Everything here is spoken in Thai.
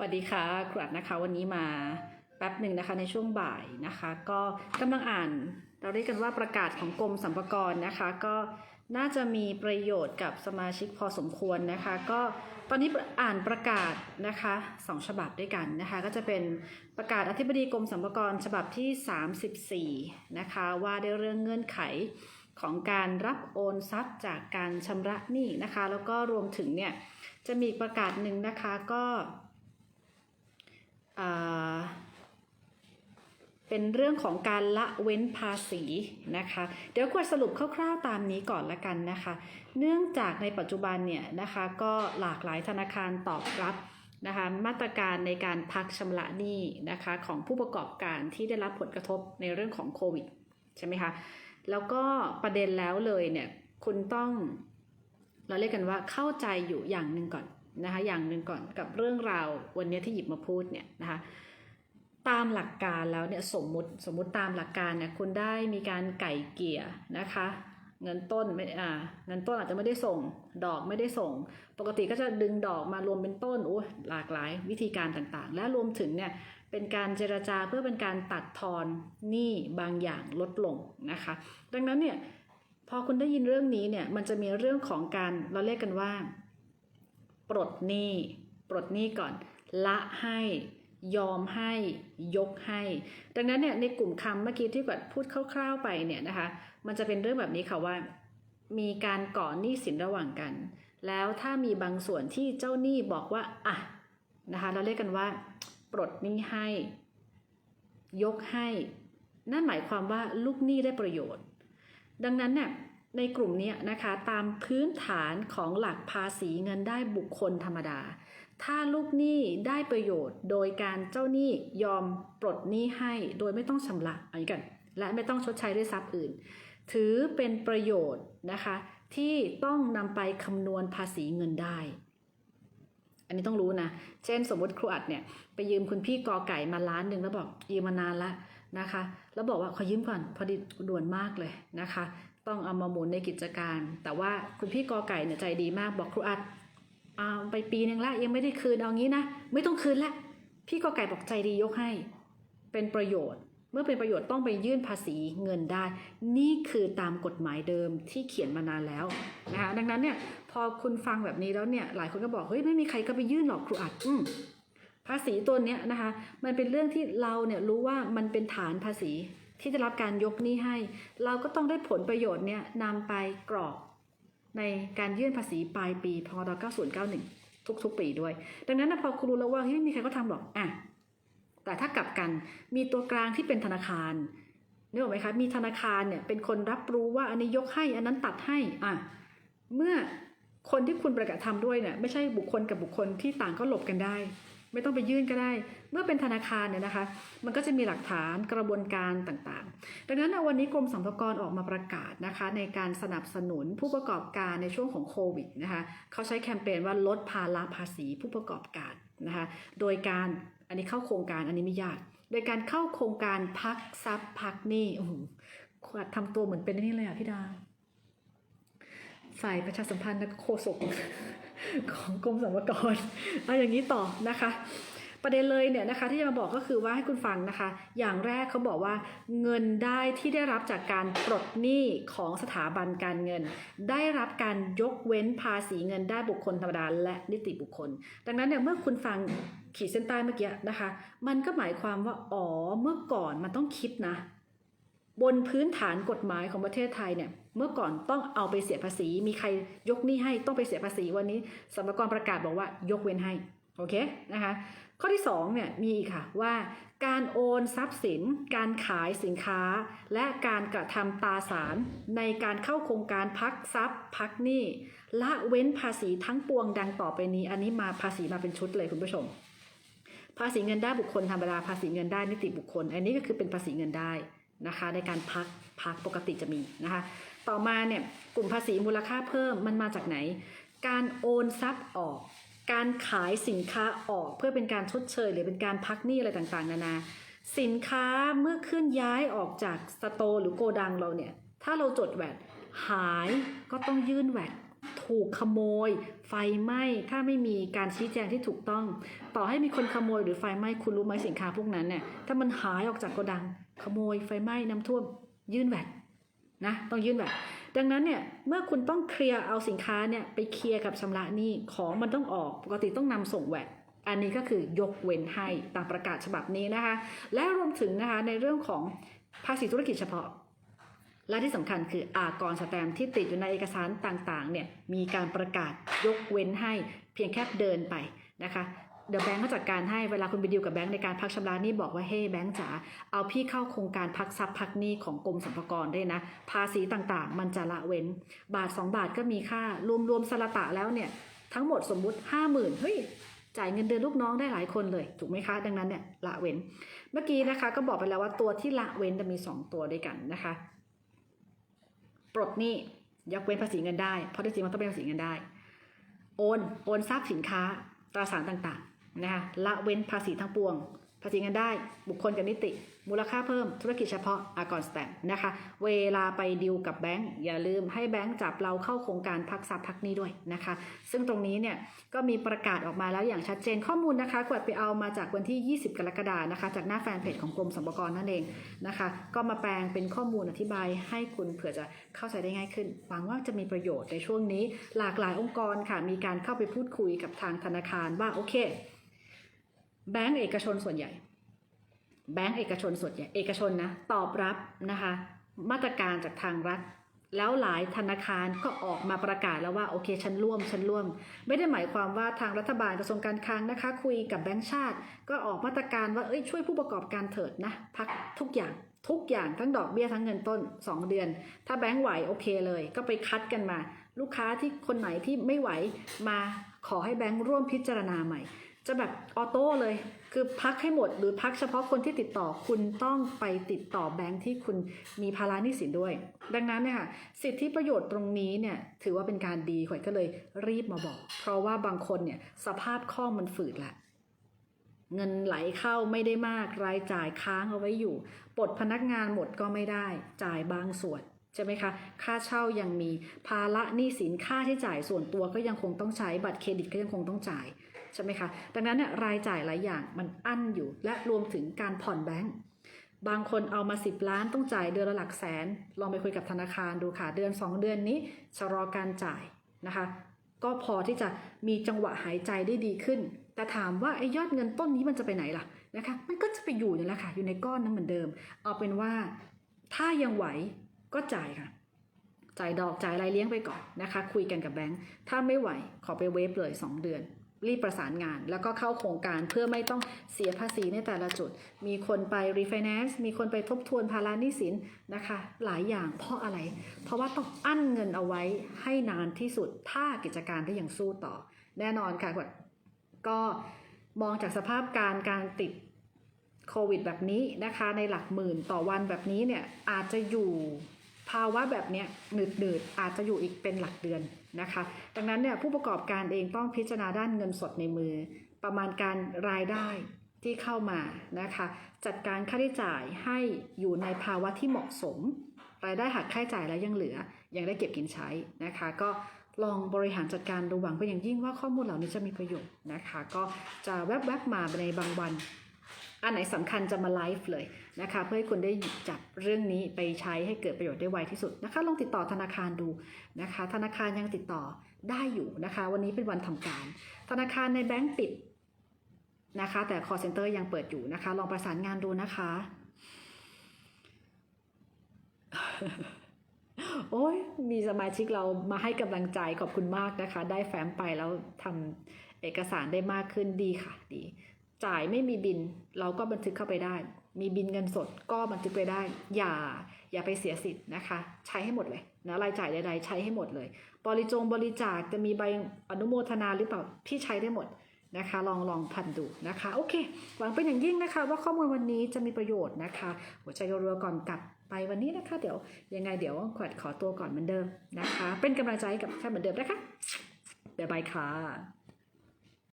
สวัสดีค่ะครูอัดนะคะวันนี้มาแป๊บหนึ่งนะคะในช่วงบ่ายนะคะ ก็กำลังอ่านเราเรียกกันว่าประกาศของกรมสรรพากรนะคะ ก็น่าจะมีประโยชน์กับสมาชิกพอสมควรนะคะ ก็ตอนนี้อ่านประกาศนะคะสองฉบับด้วยกันนะคะ ก็จะเป็นประกาศอธิบดีกรมสรรพากรฉบับที่ 34 นะคะ ว่าด้วยเรื่องเงื่อนไขของการรับโอนทรัพย์จากการชำระหนี้นะคะ แล้วก็รวมถึงเนี่ยจะมีประกาศหนึ่งนะคะก็ เป็นเรื่องของการละเว้นภาษีนะคะ เดี๋ยวควรสรุปคร่าวๆตามนี้ก่อนละกันนะคะ เนื่องจากในปัจจุบันเนี่ยนะคะก็หลากหลายธนาคารตอบรับนะคะมาตรการในการพักชำระหนี้นะคะของผู้ประกอบการที่ได้รับผลกระทบในเรื่องของโควิดใช่ไหมคะแล้วก็ประเด็นแล้วเลยเนี่ยคุณต้องเราเรียกกันว่าเข้าใจอยู่อย่างหนึ่งก่อน นะคะอย่างหนึ่งก่อนกับเรื่องราววันนี้ที่หยิบมาพูดเนี่ยนะคะตามหลักการแล้วเนี่ยสมมุติสมมุติตามหลักการเนี่ยคุณได้มีการไก่เกี่ยนะคะ เงินต้นไม่อ่าเงินต้นอาจจะไม่ได้ส่ง ดอกไม่ได้ส่ง ปกติก็จะดึงดอกมารวมเป็นต้นโอ้หลากหลายวิธีการต่างๆ และรวมถึงเนี่ยเป็นการเจรจาเพื่อเป็นการตัดทอนหนี้บางอย่างลดลงนะคะ ดังนั้นเนี่ยพอคุณได้ยินเรื่องนี้เนี่ยมันจะมีเรื่องของการเราเรียกกันว่า ปลดหนี้ ปลดหนี้ก่อน ละให้ยอมให้ยกให้ ดังนั้นเนี่ยในกลุ่มคำเมื่อกี้ที่กวดพูดคร่าวๆไปเนี่ยนะคะ มันจะเป็นเรื่องแบบนี้ค่ะว่า มีการก่อหนี้สินระหว่างกัน แล้วถ้ามีบางส่วนที่เจ้าหนี้บอกว่าอะนะคะเราเรียกกันว่า ปลดหนี้ให้ ยกให้ นั่นหมายความว่าลูกหนี้ได้ประโยชน์ ดังนั้นเนี่ย ในกลุ่มนี้นะคะตามพื้นฐานของหลักภาษีเงินได้บุคคลธรรมดา ถ้าลูกหนี้ได้ประโยชน์ โดยการเจ้าหนี้ยอมปลดหนี้ให้โดยไม่ต้องชำระอันนี้กัน และไม่ต้องชดใช้ด้วยทรัพย์อื่น ถือเป็นประโยชน์นะคะที่ต้องนำไปคำนวณภาษีเงินได้ อันนี้ต้องรู้นะ เช่นสมมติครูอัดเนี่ยไปยืมคุณพี่กอไก่มาล้านหนึ่งแล้วบอกยืมมานานละนะคะ แล้วบอกว่าขอยืมก่อนพอดีด่วนมากเลยนะคะ ต้องเอามาหมุนในกิจการ แต่ว่าคุณพี่กอไก่เนี่ยใจดีมากบอกครูอัดเอาไปปีหนึ่งละยังไม่ได้คืนเอางี้นะไม่ต้องคืนละพี่กอไก่บอกใจดียกให้ เป็นประโยชน์ เมื่อเป็นประโยชน์ต้องไปยื่นภาษีเงินได้ นี่คือตามกฎหมายเดิมที่เขียนมานานแล้วนะคะดังนั้นเนี่ยพอคุณฟังแบบนี้แล้วเนี่ยหลายคนก็บอกเฮ้ยไม่มีใครก็ไปยื่นหรอกครูอัดอืภาษีตัวเนี้ยนะคะมันเป็นเรื่องที่เราเนี่ยรู้ว่ามันเป็นฐานภาษี ที่จะรับการยกหนี้ให้ เราก็ต้องได้ผลประโยชน์เนี่ยนำไปกรอกในการยื่นภาษีปลายปีพร9091 ทุกๆ ปีด้วย ดังนั้นนะพอคุณรู้แล้วว่าเฮ้ยไม่มีใครก็ทำหรอกอะแต่ถ้ากลับกันมีตัวกลางที่เป็นธนาคารนึกออกไหมคะมีธนาคารเนี่ยเป็นคนรับรู้ว่าอันนี้ยกให้อันนั้นตัดให้อะเมื่อคนที่คุณประกาศทำด้วยเนี่ยไม่ใช่บุคคลกับบุคคลที่ต่างก็หลบกันได้ ไม่ต้องไปยื่นก็ได้ เมื่อเป็นธนาคารเนี่ยนะคะ มันก็จะมีหลักฐานกระบวนการต่างๆ ดังนั้นวันนี้กรมสรรพากรออกมาประกาศนะคะ ในการสนับสนุนผู้ประกอบการในช่วงของโควิดนะคะเขาใช้แคมเปญว่าลดภาระภาษีผู้ประกอบการนะคะ โดยการอันนี้เข้าโครงการอันนี้ไม่ยาก โดยการเข้าโครงการพักทรัพย์พักหนี้โอ้โหทำตัวเหมือนเป็นนี่เลยอะพี่ดาฝ่ายประชาสัมพันธ์และโฆษก ของกรมสรรพากรเอาอย่างนี้ต่อนะคะ ประเด็นเลยเนี่ยนะคะที่จะมาบอกก็คือว่าให้คุณฟังนะคะ อย่างแรกเขาบอกว่าเงินได้ที่ได้รับจากการปลดหนี้ของสถาบันการเงิน ได้รับการยกเว้นภาษีเงินได้บุคคลธรรมดาและนิติบุคคล ดังนั้นเนี่ยเมื่อคุณฟังขีดเส้นใต้เมื่อกี้นะคะ มันก็หมายความว่าอ๋อเมื่อก่อนมันต้องคิดนะ บนพื้นฐานกฎหมายของประเทศไทยเนี่ย เมื่อก่อนต้องเอาไปเสียภาษี มีใครยกหนี้ให้ต้องไปเสียภาษีวันนี้สรรพากรประกาศบอกว่ายกเว้นให้โอเคนะคะข้อที่2เนี่ยมีอีกค่ะว่าการโอนทรัพย์สิน การขายสินค้า และการกระทำตาสารในการเข้าโครงการพักทรัพย์พักหนี้ละเว้นภาษีทั้งปวงดังต่อไปนี้ อันนี้มาภาษีมาเป็นชุดเลยคุณผู้ชม ภาษีเงินได้บุคคลธรรมดาภาษีเงินได้นิติบุคคล อันนี้ก็คือเป็นภาษีเงินได้นะคะ ในการพักพักปกติจะมีนะคะ ต่อมาเนี่ยกลุ่มภาษีมูลค่าเพิ่มมันมาจากไหน การโอนทรัพย์ออก การขายสินค้าออกเพื่อเป็นการชดเชย หรือเป็นการพักหนี้อะไรต่างๆ นานา สินค้าเมื่อเคลื่อนย้ายออกจากสโตร์หรือโกดังเราเนี่ย ถ้าเราจดแวดหายก็ต้องยื่นแวดถูกขโมย ไฟไหม้ถ้าไม่มีการชี้แจงที่ถูกต้อง ต่อให้มีคนขโมยหรือไฟไหม้คุณรู้ไหมสินค้าพวกนั้นเนี่ยถ้ามันหายออกจากโกดัง ขโมยไฟไหม้น้ำท่วม ยื่นแวด นะต้องยื่นแวดดังนั้นเนี่ยเมื่อคุณต้องเคลียร์เอาสินค้าเนี่ยไปเคลียร์กับชำระหนี้ของมันต้องออกปกติต้องนำส่งแวดอันนี้ก็คือยกเว้นให้ตามประกาศฉบับนี้นะคะ และรวมถึงนะคะในเรื่องของภาษีธุรกิจเฉพาะ และที่สำคัญคืออากรสแตมที่ติดอยู่ในเอกสารต่างๆเนี่ยมีการประกาศยกเว้นให้เพียงแค่เดินไปนะคะ เดี๋ยวแบงก์ก็จัดการให้เวลาคุณไปดีลกับแบงก์ในการพักชำระหนี้บอกว่าเฮ้แบงก์จ๋าเอาพี่เข้าโครงการพักทรัพย์พักหนี้ของกรมสรรพากรได้นะ ภาษีต่างๆ มันจะละเว้น บาท 2 บาทก็มีค่ารวมๆสละตะแล้วเนี่ย ทั้งหมดสมมุติ 5 0,000เฮ้ยจ่ายเงินเดือนลูกน้องได้หลายคนเลย ถูกไหมคะ ดังนั้นเนี่ยละเว้น เมื่อกี้นะคะก็บอกไปแล้วว่าตัวที่ละเว้นจะมี 2 ตัวด้วยกันนะคะ ปลดหนี้ยกเว้นภาษีเงินได้เพราะที่จริงมันต้องเป็นภาษีเงินได้ โอนโอนทรัพย์สินค้าตราสารต่างๆ นะคะละเว้นภาษีทั้งปวง ภาษีเงินได้ บุคคลกับนิติ มูลค่าเพิ่ม ธุรกิจเฉพาะอากรสแตมนะคะ เวลาไปดิวกับแบงก์อย่าลืมให้แบงก์จับเราเข้าโครงการพักทรัพย์พักนี้ด้วยนะคะ ซึ่งตรงนี้เนี่ยก็มีประกาศออกมาแล้วอย่างชัดเจนข้อมูลนะคะกวดไปเอามาจากวันที่ 20 กรกฎานะคะ จากหน้าแฟนเพจของกรมสรรพากรนั่นเองนะคะ ก็มาแปลงเป็นข้อมูลอธิบายให้คุณเผื่อจะเข้าใจได้ง่ายขึ้นหวังว่าจะมีประโยชน์ในช่วงนี้ หลากหลายองค์กรค่ะมีการเข้าไปพูดคุยกับทางธนาคารว่าโอเค แบงก์เอกชนส่วนใหญ่ แบงก์เอกชนส่วนใหญ่ เอกชนนะตอบรับนะคะ มาตรการจากทางรัฐ แล้วหลายธนาคารก็ออกมาประกาศแล้วว่าโอเคฉันร่วมฉันร่วม ไม่ได้หมายความว่าทางรัฐบาลกระทรวงการคลังนะคะ คุยกับแบงก์ชาติ ก็ออกมาตรการว่าเอ้ยช่วยผู้ประกอบการเถิดนะพักทุกอย่างทุกอย่างทั้งดอกเบี้ยทั้งเงินต้น 2 เดือน ถ้าแบงก์ไหวโอเคเลย ก็ไปคัดกันมา ลูกค้าที่คนไหนที่ไม่ไหวมาขอให้แบงก์ร่วมพิจารณาใหม่ จะแบบออโต้เลย คือพักให้หมดหรือพักเฉพาะคนที่ติดต่อคุณต้องไปติดต่อแบงค์ที่คุณมีภาระหนี้สินด้วย ดังนั้นเนี่ยค่ะสิทธิประโยชน์ตรงนี้เนี่ยถือว่าเป็นการดีข่อยก็เลยรีบมาบอก เพราะว่าบางคนเนี่ยสภาพคล่องมันฝืดละเงินไหลเข้าไม่ได้มากรายจ่ายค้างเอาไว้อยู่ปลดพนักงานหมดก็ไม่ได้ จ่ายบางส่วนใช่ไหมคะ ค่าเช่ายังมีภาระหนี้สินค่าที่จ่ายส่วนตัวก็ยังคงต้องใช้บัตรเครดิตก็ยังคงต้องจ่าย ใช่ไหมคะ ดังนั้นเนี่ยรายจ่ายหลายอย่างมันอั้นอยู่ และรวมถึงการผ่อนแบงก์บางคนเอามา 10 ล้านต้องจ่ายเดือนละหลักแสน ลองไปคุยกับธนาคารดูค่ะ เดือน 2 เดือนนี้ชะลอการจ่ายนะคะ ก็พอที่จะมีจังหวะหายใจได้ดีขึ้น แต่ถามว่าไอ้ยอดเงินต้นนี้มันจะไปไหนล่ะนะคะ มันก็จะไปอยู่นี่แหละค่ะ อยู่ในก้อนนั้นเหมือนเดิม เอาเป็นว่าถ้ายังไหวก็จ่ายค่ะจ่ายดอกจ่ายรายเลี้ยงไปก่อนนะคะ คุยกันกับแบงค์ถ้าไม่ไหวขอไปเวฟเลย 2 เดือน รีบประสานงาน แล้วก็เข้าโครงการเพื่อไม่ต้องเสียภาษีในแต่ละจุด มีคนไปรีไฟแนนซ์มีคนไปทบทวนภาระหนี้สินนะคะ หลายอย่างเพราะอะไร เพราะว่าต้องอั้นเงินเอาไว้ให้นานที่สุด ถ้ากิจการได้ยังสู้ต่อ แน่นอนค่ะก็มองจากสภาพการการติดโควิดแบบนี้นะคะ ในหลักหมื่นต่อวันแบบนี้เนี่ยอาจจะอยู่ภาวะแบบเนี้ยหนืดๆอาจจะอยู่อีกเป็นหลักเดือน นะคะ ดังนั้นเนี่ยผู้ประกอบการเองต้องพิจารณาด้านเงินสดในมือ ประมาณการรายได้ที่เข้ามานะคะ จัดการค่าใช้จ่ายให้อยู่ในภาวะที่เหมาะสม รายได้หักค่าใช้จ่ายแล้วยังเหลือ ยังได้เก็บกินใช้นะคะ ก็ลองบริหารจัดการดูหวังเป็นอย่างยิ่งว่าข้อมูลเหล่านี้จะมีประโยชน์นะคะ ก็จะแวบๆมาในบางวัน อันไหนสำคัญจะมาไลฟ์เลยนะคะ เพื่อให้คุณได้หยิบจับเรื่องนี้ไปใช้ให้เกิดประโยชน์ได้ไวที่สุดนะคะ ลองติดต่อธนาคารดูนะคะ ธนาคารยังติดต่อได้อยู่นะคะ วันนี้เป็นวันทำการ ธนาคารในแบงก์ปิดนะคะ แต่ call center ยังเปิดอยู่นะคะ ลองประสานงานดูนะคะ โอ้ยมีสมาชิกเรามาให้กำลังใจขอบคุณมากนะคะ ได้แฟ้มไปแล้วทำเอกสารได้มากขึ้นดีค่ะ ดี จ่ายไม่มีบิน เราก็บันทึกเข้าไปได้ มีบินเงินสดก็บันทึกไปได้ อย่าอย่าไปเสียสิทธิ์นะคะ ใช้ให้หมดเลยนะรายจ่ายใดๆใช้ให้หมดเลย บริจงบริจาคจะมีใบอนุโมทนาหรือเปล่าพี่ใช้ได้หมดนะคะ ลองลองพันดูนะคะ โอเค หวังเป็นอย่างยิ่งนะคะ ว่าข้อมูลวันนี้จะมีประโยชน์นะคะ หัวใจรัวๆก่อนกลับไปวันนี้นะคะ เดี๋ยวยังไงเดี๋ยวขวัญขอตัวก่อนเหมือนเดิมนะคะ เป็นกำลังใจให้กับแค่เหมือนเดิมนะคะบ๊ายบายค่ะ